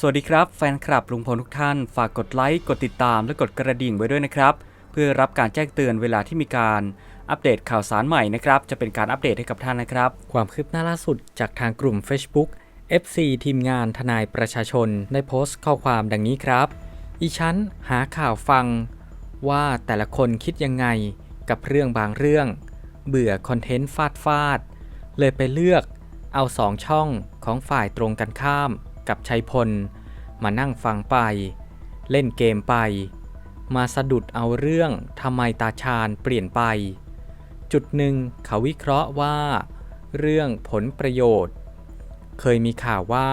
สวัสดีครับแฟนคลับลุงพลทุกท่าน ฝากกดไลค์ กดติดตามและกดกระดิ่งไว้ด้วยนะครับ เพื่อรับการแจ้งเตือนเวลาที่มีการอัปเดตข่าวสารใหม่นะครับ จะเป็นการอัปเดตให้กับท่านนะครับ ความคืบหน้าล่าสุดจากทางกลุ่ม Facebook FC ทีมงานทนายประชาชนได้โพสต์ข้อความดังนี้ครับ อีชั้นหาข่าวฟัง ว่าแต่ละคนคิดยังไงกับเรื่องบางเรื่อง เบื่อคอนเทนต์ฟาดฟาดเลยไปเลือกเอาสองช่องของฝ่ายตรงกันข้าม กับชัยพล มานั่งฟังไป เล่นเกมไป มาสะดุดเอาเรื่องทำไมตาชาญเปลี่ยนไป จุดหนึ่งเขาวิเคราะห์ว่า เรื่องผลประโยชน์ เคยมีข่าวว่า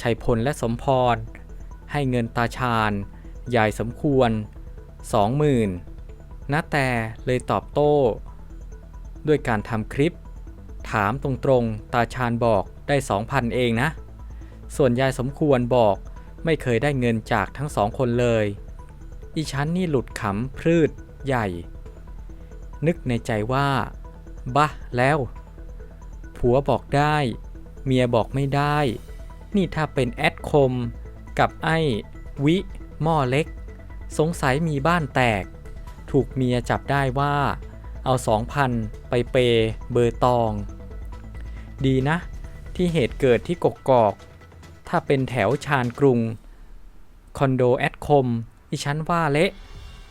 ชัยพลและสมพร ให้เงินตาชาญใหญ่สมควร20,000นาแต่เลยตอบโต้ ด้วยการทำคลิป ถามตรงๆ ตาชาญบอกได้ 2,000 เองนะ ส่วนยายสมควรบอกไม่เคยได้เงินจากทั้งสองคนเลย อีชั้นนี่หลุดขำพรืดใหญ่ นึกในใจว่าบะแล้ว ผัวบอกได้ เมียบอกไม่ได้ นี่ถ้าเป็นแอดคม กับไอ้วิหม้อเล็ก สงสัยมีบ้านแตก ถูกเมียจับได้ว่า เอาสองพันไปเปย์เบอร์ตอง ดีนะ ที่เหตุเกิดที่กกอก ถ้าเป็นแถวชานกรุง คอนโดแอดคมอีฉันว่าเละ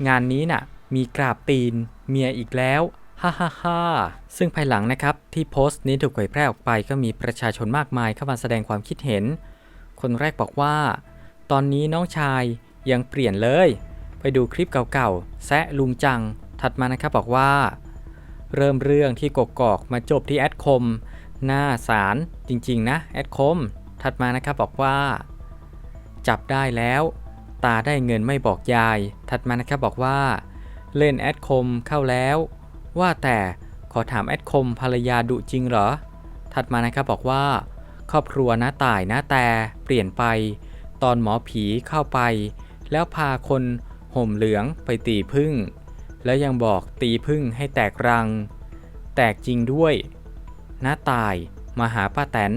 งานนี้น่ะ มีกราบตีน เมียอีกแล้วฮ่าฮ่าฮ่าซึ่งภายหลังนะครับที่โพสต์นี้ถูกเผยแพร่ออกไปก็มีประชาชนมากมายเข้ามาแสดงความคิดเห็น คนแรกบอกว่า ตอนนี้น้องชายยังเปลี่ยนเลย ไปดูคลิปเก่าๆ แซะลุงจัง ถัดมานะครับบอกว่า เริ่มเรื่องที่กกอกมาจบที่แอดคม หน้าสารจริงๆนะแอดคม ถัดมานะครับบอกว่า จับได้แล้ว ตาได้เงินไม่บอกยาย ถัดมานะครับบอกว่า เล่นแอดคมเข้าแล้ว ว่าแต่ขอถามแอดคมภรรยาดุจริงเหรอ ถัดมานะครับบอกว่า ครอบครัวน้าตายน้าแต่เปลี่ยนไป ตอนหมอผีเข้าไป แล้วพาคนห่มเหลืองไปตีพึ่ง แล้วยังบอกตีพึ่งให้แตกรัง แตกจริงด้วยน้าตายมาหาป้าแตน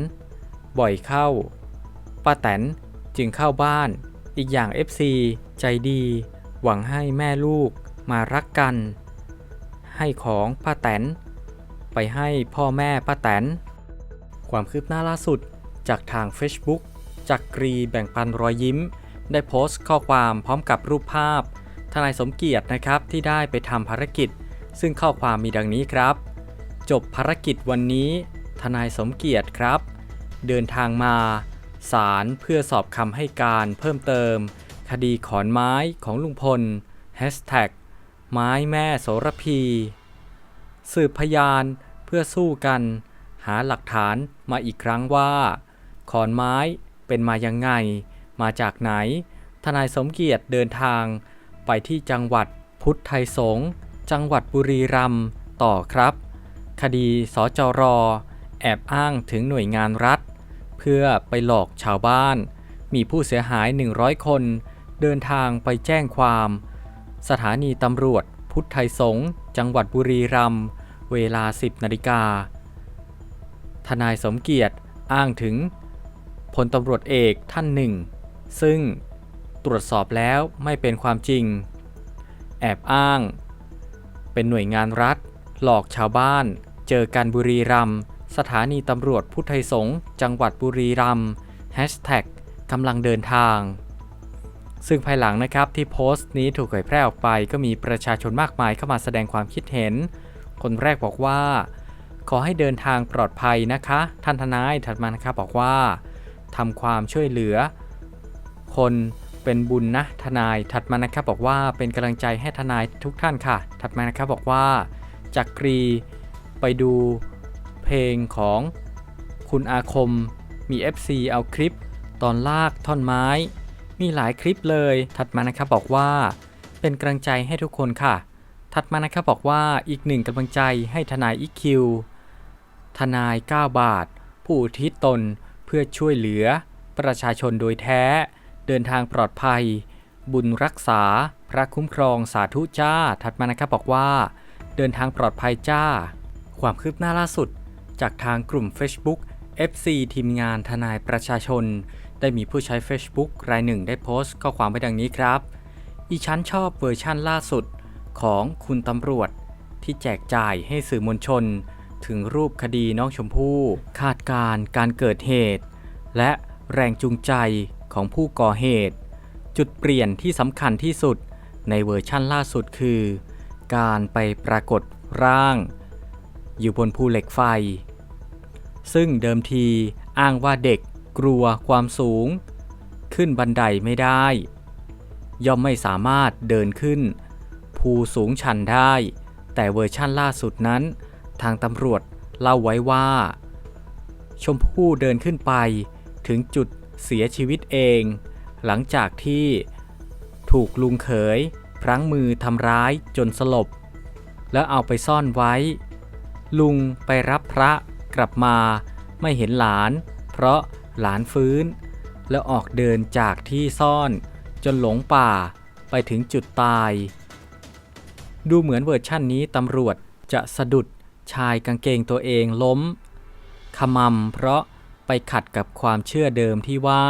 บ่อยเข้า ป้าแตนจึงเข้าบ้าน อีกอย่าง FC ใจดี หวังให้แม่ลูกมารักกัน ให้ของป้าแตน ไปให้พ่อแม่ป้าแตน ความคืบหน้าล่าสุดจากทาง Facebook จากกรีแบ่งปันรอยยิ้ม ได้โพสต์ข้อความพร้อมกับรูปภาพ ทนายสมเกียรตินะครับที่ได้ไปทำภารกิจ ซึ่งข้อความมีดังนี้ครับ จบภารกิจวันนี้ ทนายสมเกียรติครับ เดินทางมาศาลเพื่อสอบคำให้การเพิ่มเติม คดีขอนไม้ของลุงพลไม้แม่โสระพี สืบพยานเพื่อสู้กัน หาหลักฐานมาอีกครั้งว่า ขอนไม้เป็นมายังไง มาจากไหน ทนายสมเกียรติเดินทาง ไปที่จังหวัดพุทธไทยสงจังหวัดบุรีรัมย์ต่อครับ คดีสจรอ แอบอ้างถึงหน่วยงานรัฐ เพื่อไปหลอกชาวบ้าน มีผู้เสียหาย 100 คน เดินทางไปแจ้งความ สถานีตำรวจ พุทธไทยสงฆ์จังหวัดบุรีรัมย์เวลา 10นาฬิกาทนายสมเกียรติอ้างถึงพลตำรวจเอกท่านหนึ่ง ซึ่งตรวจสอบแล้วไม่เป็นความจริง แอบอ้าง เป็นหน่วยงานรัฐ หลอกชาวบ้าน เจอกันบุรีรัมย์ สถานีตำรวจพุทธไทยสงฆ์จังหวัดบุรีรัมย์แฮชแท็กกำลังเดินทาง ซึ่งภายหลังนะครับที่โพสต์นี้ถูกเผยแพร่ออกไปก็มีประชาชนมากมายเข้ามาแสดงความคิดเห็น คนแรกบอกว่า ขอให้เดินทางปลอดภัยนะคะ ท่านทนายถัดมานะครับบอกว่าทำความช่วยเหลือ คนเป็นบุญนะทนายถัดมานะครับบอกว่าเป็นกำลังใจให้ทนายทุกท่านค่ะ ถัดมานะครับบอกว่าจากกรีไปดู เพลงของคุณอาคมมี FC เอาคลิป ตอนลากท่อนไม้ มีหลายคลิปเลยถัดมานะครับบอกว่า เป็นกำลังใจให้ทุกคนค่ะ ถัดมานะครับบอกว่าอีกหนึ่งกำลังใจให้ทนายอีคิวทนาย 9 บาท ผู้อุทิศตนเพื่อช่วยเหลือ ประชาชนโดยแท้ เดินทางปลอดภัย บุญรักษา พระคุ้มครองสาธุจ้า ถัดมานะครับบอกว่า เดินทางปลอดภัยจ้า ความคืบหน้าล่าสุด จากทางกลุ่ม Facebook FC ทีมงานทนายประชาชน ได้มีผู้ใช้ Facebook รายหนึ่งได้โพสต์ข้อความไว้ดังนี้ครับ อีฉันชอบเวอร์ชั่นล่าสุดของคุณตำรวจ ที่แจกจ่ายให้สื่อมวลชน ถึงรูปคดีน้องชมพู่คาดการการเกิดเหตุ และแรงจูงใจของผู้ก่อเหตุ จุดเปลี่ยนที่สำคัญที่สุดในเวอร์ชั่นล่าสุดคือ การไปปรากฏร่าง อยู่บนภูเหล็กไฟ ซึ่งเดิมทีอ้างว่าเด็กกลัวความสูง ขึ้นบันไดไม่ได้ ย่อมไม่สามารถเดินขึ้น ภูสูงชันได้ แต่เวอร์ชั่นล่าสุดนั้น ทางตำรวจเล่าไว้ว่า ชมพู่เดินขึ้นไปถึงจุดเสียชีวิตเอง หลังจากที่ถูกลุงเขยพลั้งมือทำร้ายจนสลบ แล้วเอาไปซ่อนไว้ ลุงไปรับพระ กลับมาไม่เห็นหลาน เพราะหลานฟื้น แล้วออกเดินจากที่ซ่อนจนหลงป่าไปถึงจุดตาย ดูเหมือนเวอร์ชั่นนี้ตำรวจจะสะดุดชายกางเกงตัวเองล้ม ขมำเพราะไปขัดกับความเชื่อเดิมที่ว่า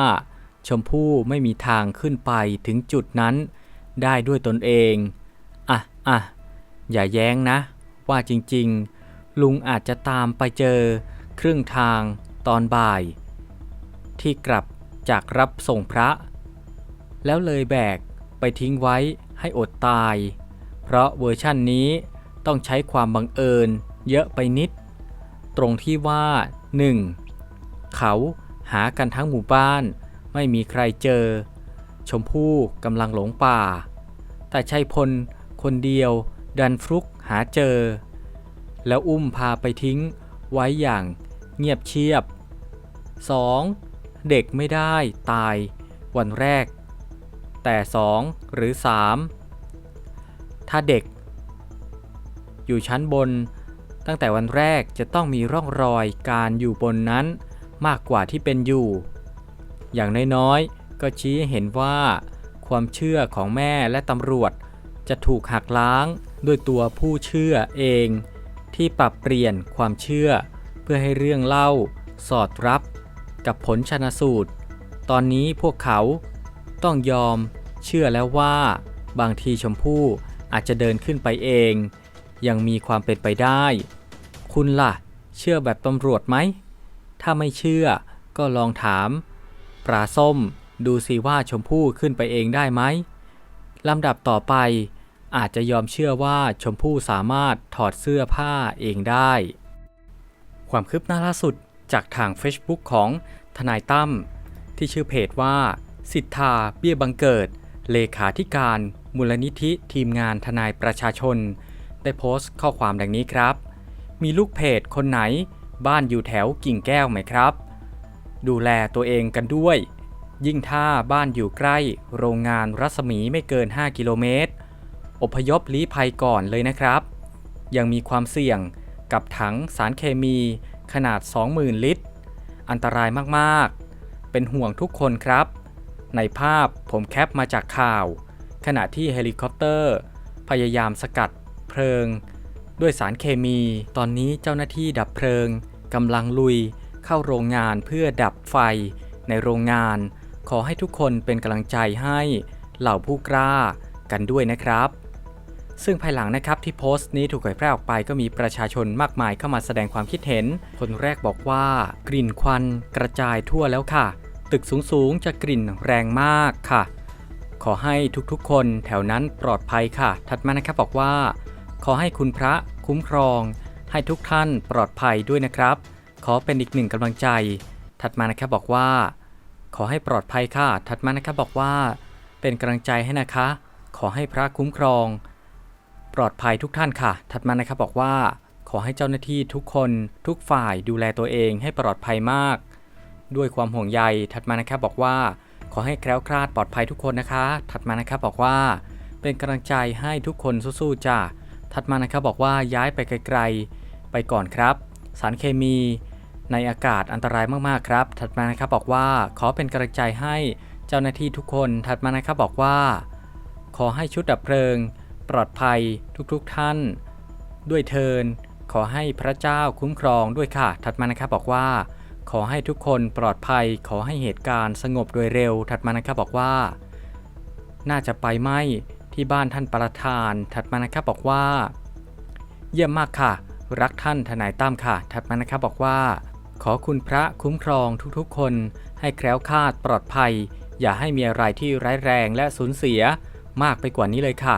ชมพู่ไม่มีทางขึ้นไปถึงจุดนั้น ได้ด้วยตนเอง อะอะอย่าแย้งนะ ว่าจริง ๆ ลุงอาจจะตามไปเจอ ครึ่งทางตอนบ่าย ที่กลับจากรับส่งพระ แล้วเลยแบกไปทิ้งไว้ให้อดตาย เพราะเวอร์ชั่นนี้ต้องใช้ความบังเอิญเยอะไปนิด ตรงที่ว่า 1. เขาหากันทั้งหมู่บ้านไม่มีใครเจอ ชมพู่กำลังหลงป่า แต่ชัยพลคนเดียวดันฟลุกหาเจอ แล้วอุ้มพาไปทิ้งไว้อย่างเงียบเชียบ 2. เด็กไม่ได้ตายวันแรก แต่ 2 หรือ 3 ถ้าเด็ก อยู่ชั้นบนตั้งแต่วันแรกจะต้องมีร่องรอยการอยู่บนนั้นมากกว่าที่เป็นอยู่ อย่างน้อยๆ ก็ชี้เห็นว่า ความเชื่อของแม่และตำรวจจะถูกหักล้างด้วยตัวผู้เชื่อเอง ที่ปรับเปลี่ยนความเชื่อ เพื่อให้เรื่องเล่า สอดรับ กับผลชนสูตร ตอนนี้พวกเขาต้องยอมเชื่อแล้วว่า บางทีชมพู่อาจจะเดินขึ้นไปเอง ยังมีความเป็นไปได้ คุณล่ะ เชื่อแบบตำรวจไหม ถ้าไม่เชื่อก็ลองถาม ปลาส้มดูสิว่าชมพู่ขึ้นไปเองได้ไหมลำดับต่อไป อาจจะยอมเชื่อว่าชมพู่สามารถถอดเสื้อผ้าเองได้ ความคืบหน้าล่าสุดจากทาง Facebook ของทนายตั้มที่ชื่อเพจว่า สิทธาเบี้ยบังเกิด เลขาธิการมูลนิธิทีมงานทนายประชาชน ได้โพสต์ข้อความดังนี้ครับ มีลูกเพจคนไหนบ้านอยู่แถวกิ่งแก้วไหมครับ ดูแลตัวเองกันด้วย ยิ่งถ้าบ้านอยู่ใกล้โรงงานรัศมีไม่เกิน 5 กิโลเมตร อพยพลี้ภัยก่อนเลยนะครับ ยังมีความเสี่ยงกับถังสารเคมีขนาด 20,000 ลิตร อันตรายมากๆ เป็นห่วงทุกคนครับ ในภาพผมแคปมาจากข่าว ขณะที่เฮลิคอปเตอร์ พยายามสกัดเพลิง ด้วยสารเคมี ตอนนี้เจ้าหน้าที่ดับเพลิงกำลังลุยเข้าโรงงานเพื่อดับไฟในโรงงาน ขอให้ทุกคนเป็นกำลังใจให้เหล่าผู้กล้ากันด้วยนะครับ ซึ่งภายหลังนะครับที่โพสต์นี้ถูกเผยแพร่ออกไปก็มีประชาชนมากมายเข้ามาแสดงความคิดเห็น คนแรกบอกว่ากลิ่นควันกระจายทั่วแล้วค่ะ ตึกสูงๆจะกลิ่นแรงมากค่ะ ขอให้ทุกๆ คนแถวนั้นปลอดภัยค่ะ ถัดมานะครับบอกว่า ขอให้คุณพระคุ้มครอง ให้ทุกท่านปลอดภัยด้วยนะครับ ขอเป็นอีกหนึ่งกำลังใจ ถัดมานะครับบอกว่า ขอให้ปลอดภัยค่ะ ถัดมานะครับบอกว่า เป็นกำลังใจให้นะคะ ขอให้พระคุ้มครอง ลอดภัยทุกท่านค่ะ ถัดมานะครับบอกว่า ขอให้เจ้าหน้าที่ทุกคนทุกฝ่ายดูแลตัวเองให้ปลอดภัยมาก ด้วยความห่วงใย ถัดมานะครับบอกว่า ขอให้แคล้วคลาดปลอดภัยทุกคนนะคะ ถัดมานะครับบอกว่า เป็นกำลังใจให้ทุกคนสู้ๆจ้าถัดมานะครับบอกว่าย้ายไปไกลๆ ไปก่อนครับ สารเคมีในอากาศอันตรายมากๆครับ ถัดมานะครับบอกว่าขอเป็นกำลังใจให้เจ้าหน้าที่ทุกคน ถัดมานะครับบอกว่า ขอให้ชุดดับเพลิง ปลอดภัยทุกๆท่าน ด้วยเทิน ขอให้พระเจ้าคุ้มครองด้วยค่ะ ถัดมานะครับบอกว่าขขอให้ทุกคนปลอดภัย ขอให้เหตุการณ์สงบโดยเร็ว ถัดมานะครับบอกว่า น่าจะไปไหมที่บ้านท่านประธาน ถัดมานะครับบอกว่า เยี่ยมมากค่ะ รักท่านทนายตั้มค่ะ ถัดมานะครับบอกว่า ขอคุณพระคุ้มครองทุกๆ คน ให้แคล้วคลาดปลอดภัย อย่าให้มีอะไรที่ร้ายแรงและสูญเสียมากไปกว่านี้เลยค่ะ